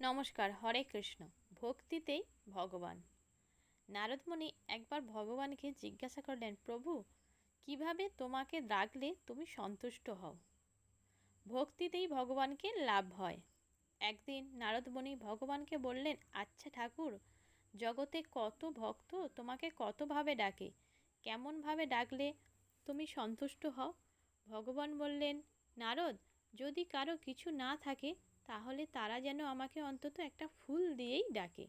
নমস্কার, হরে কৃষ্ণ। ভক্তিতেই ভগবান। নারদমণি একবার ভগবানকে জিজ্ঞাসা করলেন, প্রভু, কীভাবে তোমাকে ডাকলে তুমি সন্তুষ্ট হও? ভক্তিতেই ভগবানকে লাভ হয়। একদিন নারদমণি ভগবানকে বললেন আচ্ছা ঠাকুর, জগতে কত ভক্ত তোমাকে কতভাবে ডাকে? কেমনভাবে ডাকলে তুমি সন্তুষ্ট হও? ভগবান বললেন, নারদ, যদি কারও কিছু না থাকে তাহলে তারা যেন আমাকে অন্তত একটা ফুল দিয়েই ডাকে।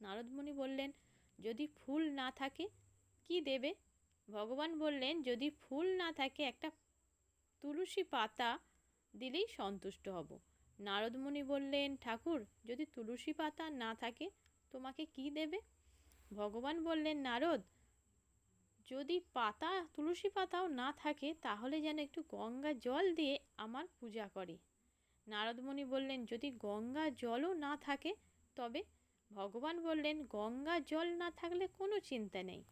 নারদমণি বললেন, যদি ফুল না থাকে, কি দেবে? ভগবান বললেন, যদি ফুল না থাকে, একটা তুলসী পাতা দিলেই সন্তুষ্ট হব। নারদমণি বললেন, ঠাকুর, যদি তুলসী পাতা না থাকে, তোমাকে কি দেবে? ভগবান বললেন, নারদ, যদি পাতা, তুলসী পাতাও না থাকে, তাহলে যেন একটু গঙ্গা জল দিয়ে আমার পূজা করে। নারদমণি বললেন, যদি গঙ্গা জলও না থাকে, তবে ভগবান বললেন, গঙ্গা জল না থাকলে কোনো চিন্তা নেই।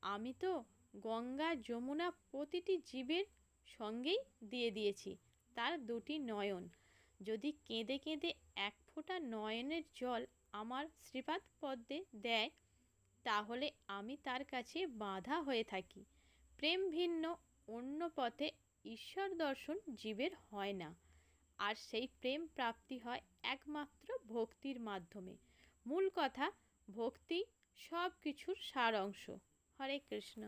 আমি তো গঙ্গা যমুনা প্রতিটি জীবের সঙ্গেই দিয়ে দিয়েছি, তার দুটি নয়ন। যদি কেঁদে কেঁদে এক ফোঁটা নয়নের জল আমার শ্রীপাদ পদ্মে দেয়, তাহলে আমি তার কাছে বাধা হয়ে থাকি। প্রেম ভিন্ন, অন্য পথে ঈশ্বর দর্শন জীবের হয় না। আর সেই প্রেম প্রাপ্তি হয় একমাত্র ভক্তির মাধ্যমে। মূল কথা, ভক্তি সব কিছুর সার অংশ হরে কৃষ্ণ।